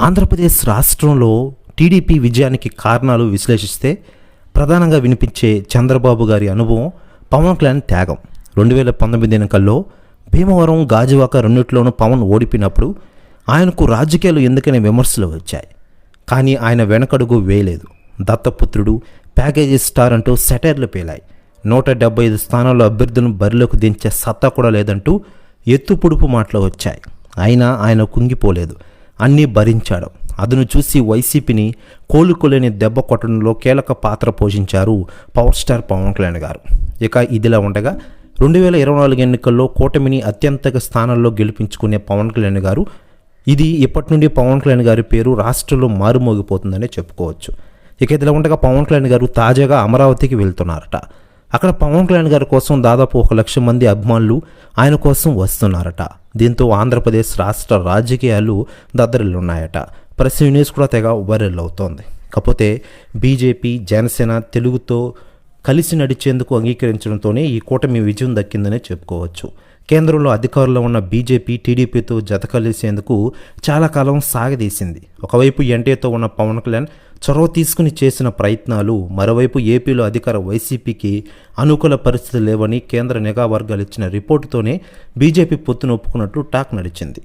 ఆంధ్రప్రదేశ్ రాష్ట్రంలో టీడీపీ విజయానికి కారణాలు విశ్లేషిస్తే ప్రధానంగా వినిపించే చంద్రబాబు గారి అనుభవం పవన్ కళ్యాణ్ త్యాగం. రెండు వేల పంతొమ్మిది ఎన్నికల్లో భీమవరం గాజువాక రెండిట్లోనూ పవన్ ఓడిపోయినప్పుడు ఆయనకు రాజకీయాలు ఎందుకనే విమర్శలు వచ్చాయి. కానీ ఆయన వెనకడుగు వేయలేదు. దత్తపుత్రుడు ప్యాకేజీ స్టార్ అంటూ సెటైర్లు పేలాయి. నూట డెబ్బై ఐదు స్థానాల్లో అభ్యర్థులను బరిలోకి దించే సత్తా కూడా లేదంటూ ఎత్తు పొడుపు మాటలు వచ్చాయి. అయినా ఆయన కుంగిపోలేదు. అన్నీ భరించాడు. అదును చూసి వైసీపీని కోలుకోలేని దెబ్బ కొట్టడంలో కీలక పాత్ర పోషించారు పవర్ స్టార్ పవన్ కళ్యాణ్ గారు. ఇక ఇదిలా ఉండగా రెండు వేల ఇరవై నాలుగు ఎన్నికల్లో కూటమిని అత్యంత స్థానాల్లో గెలిపించుకునే పవన్ కళ్యాణ్ గారు ఇది ఇప్పటి నుండి పవన్ కళ్యాణ్ గారి పేరు రాష్ట్రంలో మారుమోగిపోతుందనే చెప్పుకోవచ్చు. ఇక ఇదిలా ఉండగా పవన్ కళ్యాణ్ గారు తాజాగా అమరావతికి వెళ్తున్నారట. అక్కడ పవన్ కళ్యాణ్ గారి కోసం దాదాపు ఒక లక్ష మంది అభిమానులు ఆయన కోసం వస్తున్నారట. దీంతో ఆంధ్రప్రదేశ్ రాష్ట్ర రాజకీయాలు దద్దరిల్లున్నాయట. ప్రెస్ న్యూస్ కూడా తెగ వైరల్ అవుతోంది. కాకపోతే బీజేపీ జనసేన తెలుగుతో కలిసి నడిచేందుకు అంగీకరించడంతోనే ఈ కూటమి విజయం దక్కిందనే చెప్పుకోవచ్చు. కేంద్రంలో అధికారంలో ఉన్న బీజేపీ టీడీపీతో జత కలిసేందుకు చాలా కాలం సాగదీసింది. ఒకవైపు ఎన్టీఏతో ఉన్న పవన్ కళ్యాణ్ చొరవ తీసుకుని చేసిన ప్రయత్నాలు మరోవైపు ఏపీలో అధికార వైసీపీకి అనుకూల పరిస్థితులు లేవని కేంద్ర నిఘా వర్గాలు ఇచ్చిన రిపోర్టుతోనే బీజేపీ పొత్తును ఒప్పుకున్నట్లు టాక్ నడిచింది.